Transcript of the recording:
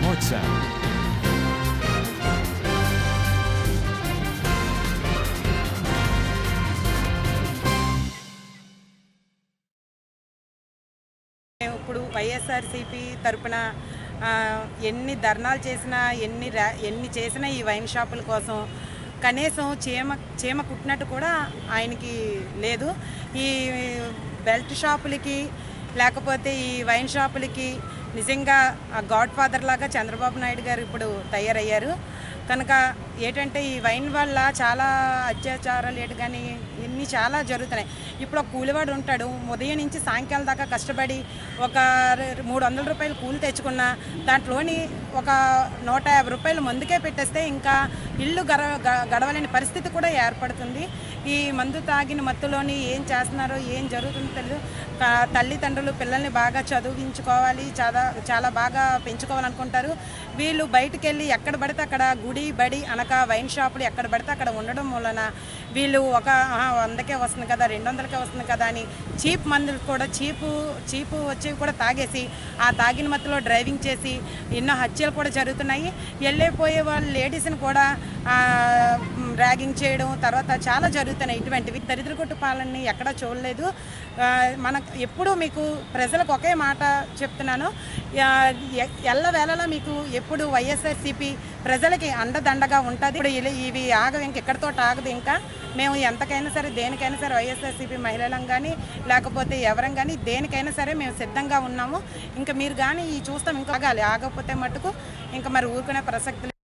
sound. మేము ఇప్పుడు వైఎస్ఆర్సీపీ తరపున ఎన్ని ధర్నాలు చేసినా ఎన్ని రా ఎన్ని చేసినా ఈ వైన్ షాపుల కోసం కనీసం చీమ చీమ కుట్టినట్టు కూడా ఆయనకి లేదు ఈ బెల్ట్ షాపులకి లేకపోతే ఈ వైన్ షాపులకి నిజంగా గాడ్ ఫాదర్ లాగా చంద్రబాబు నాయుడు గారు ఇప్పుడు తయారయ్యారు. కనుక ఏంటంటే ఈ వైన్ వల్ల చాలా అత్యాచారాలు ఏటు కానీ ఇన్ని చాలా జరుగుతున్నాయి. ఇప్పుడు ఒక కూలివాడు ఉంటాడు ఉదయం నుంచి సాయంకాలం దాకా కష్టపడి ఒక మూడు వందల రూపాయలు కూలి తెచ్చుకున్న దాంట్లోని ఒక నూట యాభై రూపాయలు మందుకే పెట్టేస్తే ఇంకా ఇల్లు గడ గ- గడవలేని పరిస్థితి కూడా ఏర్పడుతుంది. ఈ మందు తాగిన మత్తులోని ఏం చేస్తున్నారో ఏం జరుగుతుందో తెలియదు తల్లిదండ్రులు పిల్లల్ని బాగా చదివించుకోవాలి చాలా చాలా బాగా పెంచుకోవాలనుకుంటారు. వీళ్ళు బయటికి వెళ్ళి ఎక్కడ పడితే అక్కడ గుడి బడి అనక వైన్ షాపులు ఎక్కడ పడితే అక్కడ ఉండడం వలన వీళ్ళు ఒక వందకే వస్తుంది కదా రెండు వందలకే వస్తుంది కదా అని చీప్ మందులు కూడా చీపు చీపు వచ్చి కూడా తాగేసి ఆ తాగిన మత్తులో డ్రైవింగ్ చేసి ఎన్నో హత్యలు కూడా జరుగుతున్నాయి. వెళ్ళిపోయే వాళ్ళు లేడీస్ని కూడా ర్యాగింగ్ చేయడం తర్వాత చాలా జరుగుతున్నాయి. ఇటువంటివి దరిద్ర కొట్టు పాలనని ఎక్కడా చూడలేదు. మన ఎప్పుడు మీకు ప్రజలకు ఒకే మాట చెప్తున్నాను. ఎల్లవేళలా మీకు ఎప్పుడు వైఎస్ఆర్సీపీ ప్రజలకి అండదండగా ఉంటుంది. ఇప్పుడు ఇలా- ఇవి ఆగవు ఇంక ఎక్కడితో ఆగదు ఇంకా. మేము ఎంతకైనా సరే దేనికైనా సరే వైఎస్ఆర్సీపీ మహిళలం కానీ లేకపోతే ఎవరం కానీ దేనికైనా సరే మేము సిద్ధంగా ఉన్నాము. ఇంకా మీరు కానీ ఈ చూస్తాం ఇంకా ఆగాలి. ఆగకపోతే మటుకు ఇంకా మరి ఊరుకునే ప్రసక్తి